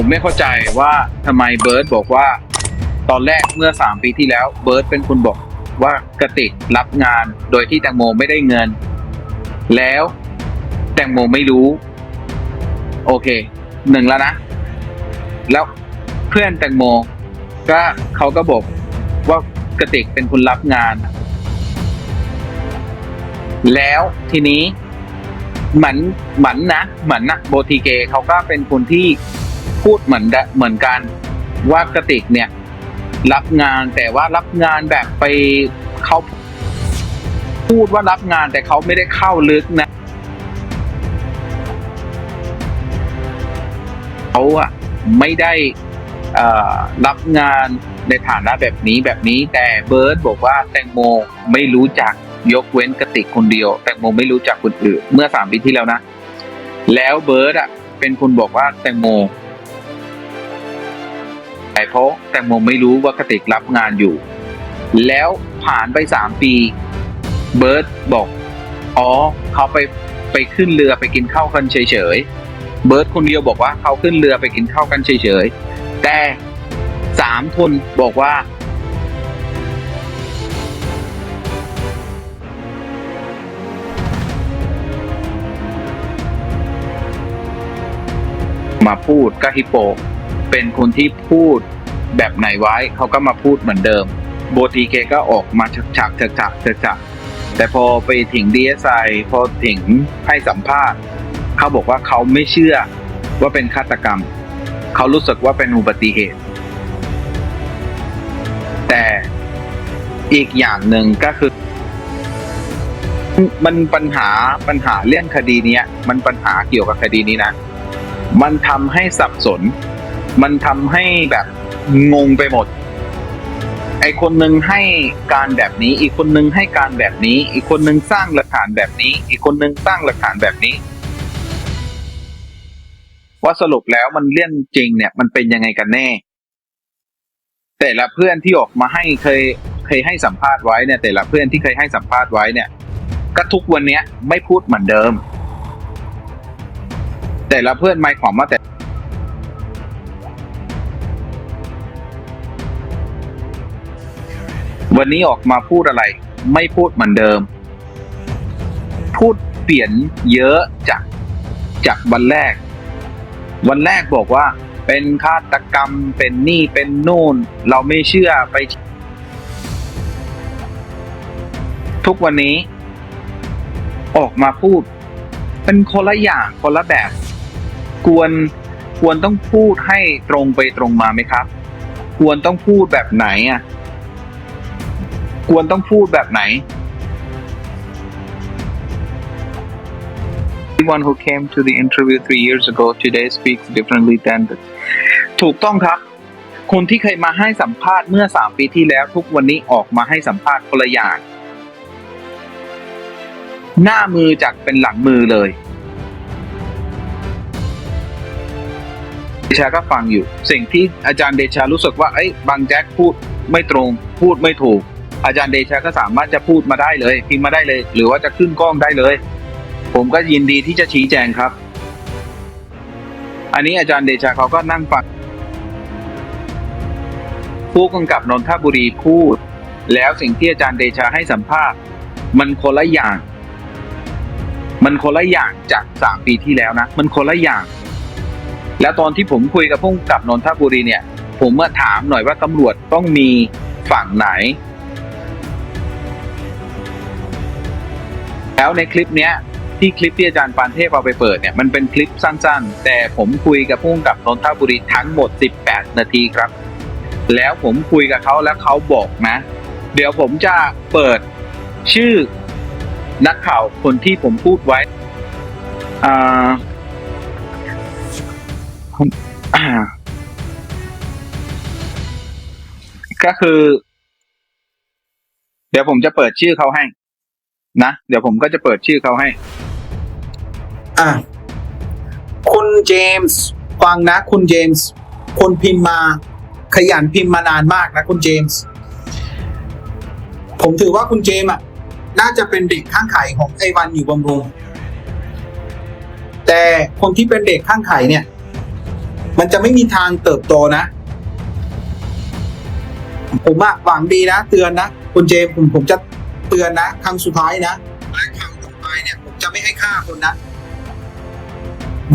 ผมไม่เข้าใจว่าทำไมเบิร์ดบอกว่า ตอนแรกเมื่อสามปีที่แล้วเบิร์ดเป็นคนบอกว่ากระติกรับงานโดยที่แตงโมไม่ได้เงิน แล้วแตงโมไม่รู้ โอเคหนึ่งแล้วนะ แล้วเพื่อนแตงโม ก็เขาก็บอกว่ากระติกเป็นคนรับงาน แล้วทีนี้เหมือนเหมือนนะเหมือนนะโบทีเกเขาก็เป็นคนที่ พูดเหมือนเหมือนกันว่ากระติกเนี่ย รับงานแต่ว่ารับงานแบบไปเขาพูดว่ารับงานแต่เขาไม่ได้เข้าลึกนะเขาอะไม่ได้อ่อรับงานในฐานะแบบนี้แบบนี้ แต่เบิร์ดบอกว่าแตงโมไม่รู้จักยกเว้นกระติกคนเดียว แตงโมไม่รู้จักคนอื่น เมื่อสามปีที่แล้วนะ แล้วเบิร์ดอะเป็นคนบอกว่าแตงโม เพราะแตงโมไม่รู้ว่ากติกรับงานอยู่ แล้วผ่านไปสามปี เบิร์ดบอก อ๋อ เขาไปไปขึ้นเรือไปกินข้าวกันเฉยๆ เบิร์ดคนเดียวบอกว่าเขาขึ้นเรือไปกินข้าวกันเฉยๆ แต่สามคนบอกว่า มาพูดก็ฮิปโป เป็นคนที่พูดแบบไหนไว้เขาก็มาพูดเหมือนเดิม โบทีเคก็ออกมาฉกฉักฉกฉักฉกฉักแต่พอไปถึงดีเอสไอพอถึงให้สัมภาษณ์เขาบอกว่าเขาไม่เชื่อว่าเป็นฆาตกรรม เขารู้สึกว่าเป็นอุบัติเหตุ แต่อีกอย่างหนึ่งก็คือ มันปัญหาปัญหาเรื่องคดีนี้มันปัญหาเกี่ยวกับคดีนี้นะ มันทำให้สับสน มันทำให้แบบงงไปหมด ไอคนหนึ่งให้การแบบนี้ อีกคนหนึ่งให้การแบบนี้ อีกคนหนึ่งสร้างหลักฐานแบบนี้ อีกคนหนึ่งสร้างหลักฐานแบบนี้ ว่าสรุปแล้วมันเรื่องจริงเนี่ย มันเป็นยังไงกันแน่ แต่ละเพื่อนที่ออกมาให้เคยเคยให้สัมภาษณ์ไว้เนี่ย แต่ละเพื่อนที่เคยให้สัมภาษณ์ไว้เนี่ยก็ทุกวันเนี้ยไม่พูดเหมือนเดิม แต่ละเพื่อนหมายความว่าแต่ วันนี้ออกมาพูดอะไร ไม่พูดเหมือนเดิม พูดเปลี่ยนเยอะจากจากวันแรก วันแรกบอกว่า เป็นฆาตกรรมเป็นนี่เป็นนู่น เราไม่เชื่อไป ทุกวันนี้ ออกมาพูด เป็นคนละอย่างคนละแบบควรควรต้องพูดให้ตรงไปตรงมาไหมครับ ควรต้องพูดแบบไหนอะ ควรต้องพูดแบบไหน Anyone who came to the interview three years ago today speaks differently than the ถูกต้องครับ คนที่เคยมาให้สัมภาษณ์เมื่อสามปีที่แล้วทุกวันนี้ออกมาให้สัมภาษณ์คนละอย่าง หน้ามือจากเป็นหลังมือเลยเดชาก็ฟังอยู่ สิ่งที่อาจารย์เดชารู้สึกว่าเอ้ยบางแจ็คพูดไม่ตรง พูดไม่ถูก อาจารย์เดชาก็สามารถจะพูดมาได้เลยพิมพ์มาได้เลย หรือว่าจะขึ้นกล้องได้เลย ผมก็ยินดีที่จะชี้แจงครับ อันนี้อาจารย์เดชาเขาก็นั่งฟังผู้กำกับนนทบุรีพูด แล้วสิ่งที่อาจารย์เดชาให้สัมภาษณ์ มันคนละอย่าง มันคนละอย่างจากสามปีที่แล้วนะ มันคนละอย่าง แล้วตอนที่ผมคุยกับผู้กำกับนนทบุรีเนี่ย ผมเมื่อถามหน่อยว่าตำรวจต้องมีฝั่งไหน แล้วในคลิปเนี้ยที่คลิปที่อาจารย์ปานเทพเอาไปเปิดเนี่ยมันเป็นคลิปสั้นๆ แต่ผมคุยกับผู้กำกับนนทบุรีทั้งหมด 18 นาทีครับ แล้วผมคุยกับเขาแล้วเขาบอกนะ เดี๋ยวผมจะเปิดชื่อนักข่าวคนที่ผมพูดไว้อ่าก็คือ เดี๋ยวผมจะเปิดชื่อเขาให้ นะเดี๋ยวผมก็จะเปิดชื่อเขาให้ อะ คุณเจมส์ฟังนะ คุณเจมส์คนพิมพ์มา ขยันพิมพ์มานานมากนะ คุณเจมส์ผมถือว่าคุณเจมส์อะ น่าจะเป็นเด็กข้างไข่ของไอวันอยู่บำรุง แต่คนที่เป็นเด็กข้างไข่เนี่ย มันจะไม่มีทางเติบโตนะ ผมอะหวังดีนะ เตือนนะ คุณเจมส์ผมผมจะ เตือนนะ ครั้งสุดท้ายนะและครั้งต่อไปเนี่ยผมจะไม่ให้ฆ่าคนนะ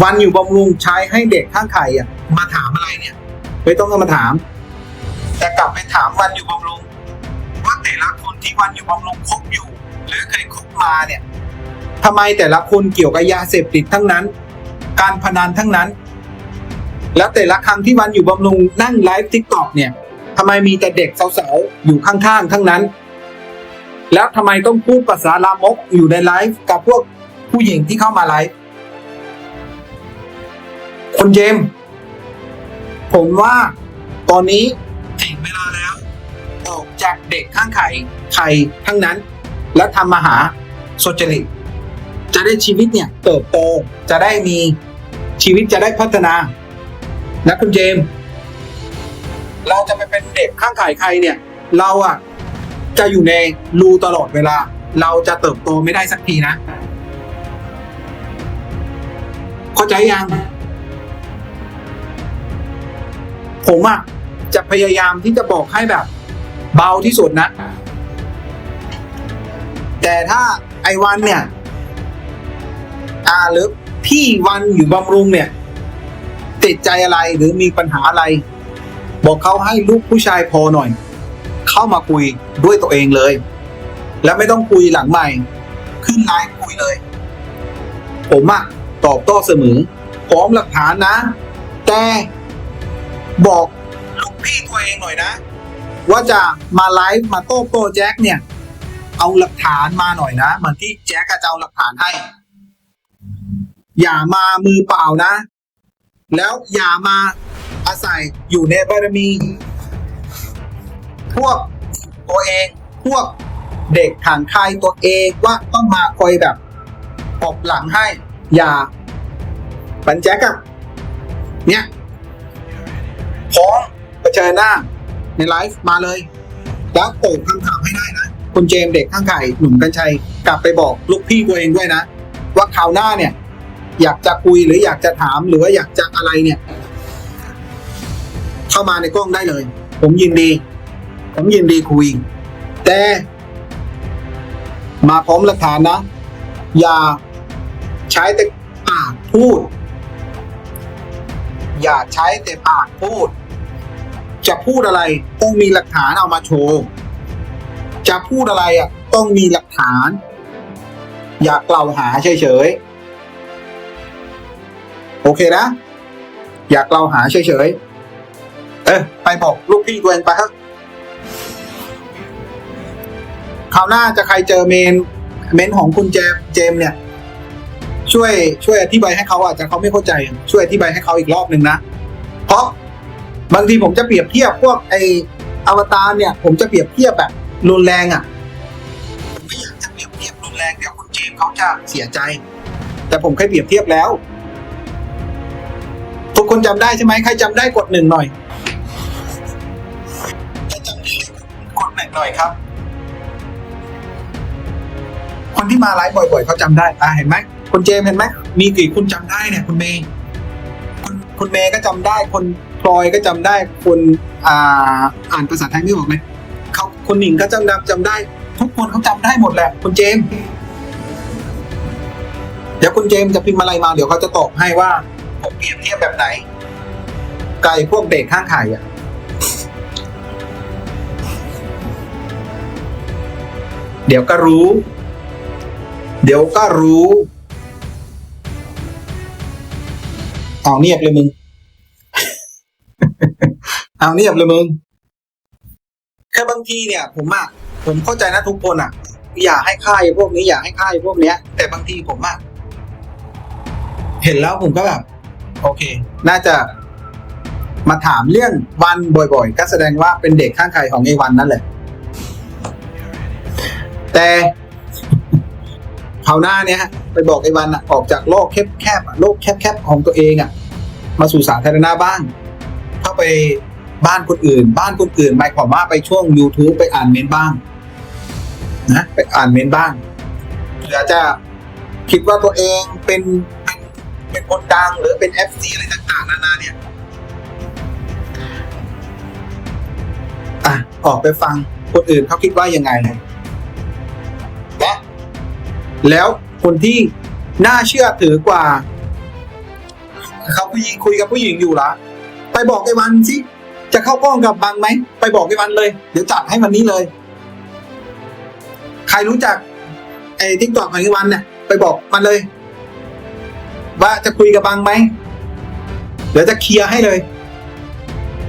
วันอยู่บำรุงใช้ให้เด็กข้างไข่อะมาถามอะไรเนี่ยไม่ต้องมาถาม แต่กลับไปถามวันอยู่บำรุงว่าแต่ละคนที่วันอยู่บำรุงคบอยู่ หรือเคยคบมาเนี่ยทำไมแต่ละคนเกี่ยวกับยาเสพติดทั้งนั้น การพนันทั้งนั้น แล้วแต่ละครั้งที่วันอยู่บำรุงนั่งไลฟ์ทิกตอกเนี่ยทำไมมีแต่เด็กสาวๆอยู่ข้างๆทั้งนั้น แล้วทำไมต้องพูดภาษาลามกอยู่ในไลฟ์กับพวกผู้หญิงที่เข้ามาไลฟ์คุณเจม ผมว่าตอนนี้ถึงเวลาแล้วออกจากเด็กข้างไข่ไข่ทั้งนั้น แล้วทำมาหาโซเจริตจะได้ชีวิตเนี่ยเติบโตจะได้มีชีวิตจะได้พัฒนานะคุณเจม เราจะไปเป็นเด็กข้างไข่ใครเนี่ย เราอะ จะอยู่ในรูตลอดเวลา เราจะเติบโตไม่ได้สักทีนะ เข้าใจยัง ผมอะจะพยายามที่จะบอกให้แบบ เบาที่สุดนะ แต่ถ้าไอวันเนี่ย อ่าหรือพี่วันอยู่บำรุงเนี่ย ติดใจอะไรหรือมีปัญหาอะไร บอกเขาให้ลูกผู้ชายพอหน่อย เข้ามาคุยด้วยตัวเองเลย แล้วไม่ต้องคุยหลังใหม่ ขึ้นไลฟ์คุยเลย ผมอะตอบโต้เสมอพร้อมหลักฐานนะ แต่บอกลูกพี่ตัวเองหน่อยนะ ว่าจะมาไลฟ์มาโต้โต้แจ็คเนี่ย เอาหลักฐานมาหน่อยนะเหมือนที่แจ็คจะเอาหลักฐานให้ อย่ามามือเปล่านะ แล้วอย่ามาอาศัยอยู่ในบารมี พวกตัวเอง พวกเด็กทางใครตัวเองว่าต้องมาคอยแบบปบหลังให้ อย่าปันแจ็คอะเนี่ยพร้อมเผชิญหน้า ในไลฟ์มาเลย แล้วตอบคำถามให้ได้นะคุณเจมส์เด็กข้างไก่หนุ่มกัญชัย กลับไปบอกลูกพี่ตัวเองด้วยนะ ว่าคราวหน้าเนี่ย อยากจะคุยหรืออยากจะถามหรือว่าอยากจะอะไรเนี่ย เข้ามาในกล้องได้เลย ผมยินดี ผมยินดีคุย แต่มาพร้อมหลักฐานนะ อย่าใช้แต่ปากพูด อย่าใช้แต่ปากพูด จะพูดอะไรต้องมีหลักฐานเอามาโชว์ จะพูดอะไรอะต้องมีหลักฐาน อย่ากล่าวหาเฉยๆ โอเคนะ อย่ากล่าวหาเฉยๆ เออไปบอกลูกพี่ตัวเองไปครับ คราวหน้าจะใครเจอเมน เมนของคุณเจมเจมเนี่ย ช่วยช่วยอธิบายให้เขาอาจจะเขาไม่เข้าใจ ช่วยอธิบายให้เขาอีกรอบหนึ่งนะ เพราะบางทีผมจะเปรียบเทียบพวกไออวตารเนี่ย ผมจะเปรียบเทียบแบบรุนแรงอะผมไม่อยากจะเปรียบเทียบรุนแรงเดี๋ยวคุณเจมเขาจะเสียใจ แต่ผมเคยเปรียบเทียบแล้ว ทุกคนจำได้ใช่ไหมใครจำได้กดหนึ่งหน่อยใครจำได้กดหนึ่งหน่อยครับ คนที่มาไลฟ์บ่อยๆเขาจำได้อ่าเห็นไหมคุณเจมเห็นไหมมีกี่คุณจำได้เนี่ยคุณเมย์คุณคุณเมย์ก็จำได้ คนพลอยก็จำได้คุณอ่าอ่านภาษาไทยไม่ออกไหมเขาคุณหนิงก็จำได้จำได้ ทุกคนเขาจำได้หมดแหละคุณเจม เดี๋ยวคุณเจมจะพิมพ์อะไรมาเดี๋ยวเขาจะตอบให้ว่าผมเปรียบเทียบแบบไหน ไก่พวกเด็กข้างไข่อะเดี๋ยวก็รู้ เดี๋ยวก็รู้เอาเนียบเลยมึง เอาเนียบเลยมึง แค่บางทีเนี่ย ผมอะผมเข้าใจนะทุกคนอะอยากให้ค่ายพวกนี้อยากให้ค่ายพวกเนี้ย แต่บางทีผมอะเห็นแล้วผมก็แบบโอเค น่าจะมาถามเรื่องวันบ่อยๆ ก็แสดงว่าเป็นเด็กข้างใครของไอ้วันนั่นแหละ แต่ คราวหน้าเนี่ยไปบอกไอ้วันอออกจากโลกแคบๆโลกแคบๆของตัวเองอะมาสู่สาธารณะบ้างเข้าไปบ้านคนอื่น บ้านคนอื่นหมายความว่าไปช่วง YouTube ไปอ่านเมนบ้างนะไปอ่านเมนบ้างหรือจะคิดว่าตัวเองเป็นเป็นเป็นคนดังหรือเป็นเอฟซีอะไรต่างๆนานาเนี่ยอะออกไปฟังคนอื่นเขาคิดว่ายังไง แล้วคนที่น่าเชื่อถือกว่าเขาผู้หญิงคุยกับผู้หญิงอยู่ละไปบอกไอ้วันสิจะเข้ากล้องกับบังไหมไปบอกไอ้วันเลย เดี๋ยวจัดให้วันนี้เลย ใครรู้จักไอ้ทิกตอกของไอ้วันเนี่ยไปบอกมันเลย ว่าจะคุยกับบังไหมเดี๋ยวจะเคลียร์ให้เลย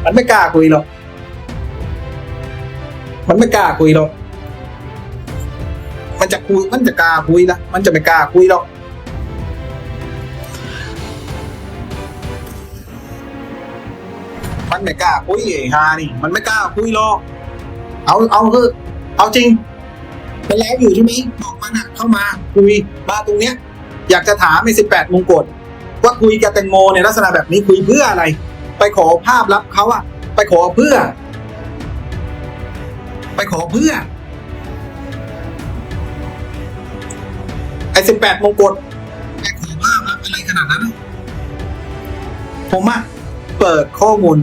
มันไม่กล้าคุยหรอกมันไม่กล้าคุยหรอก มันจะคุยมันจะกล้าคุยละมันจะไม่กล้าคุยหรอกมันไม่กล้าคุยไอ้ฮานี่ มันไม่กล้าคุยหรอกเอาเอาเถอเอาจริงมันแล้วอยู่ใช่ไหมบอกมันอะเข้ามาคุยมาตรงเนี้ย อยากจะถามไอ้สิบแปดมงกุฎว่าคุยกับแตงโมในลักษณะแบบนี้คุยเพื่ออะไร ไปขอภาพลับเขาอะไปขอเพื่อ ไปขอเพื่อ ไอ้สิบแปดมงกฎไปขอภาพลับอะไรขนาดนั้นอะผมอะเปิดข้อมูล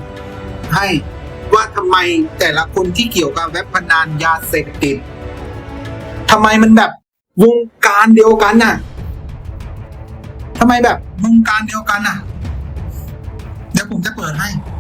ให้ว่าทำไมแต่ละคนที่เกี่ยวกับเว็บพนันยาเสพติดทำไมมันแบบวงการเดียวกันน่ะทำไมแบบวงการเดียวกันน่ะ เดี๋ยวผมจะเปิดให้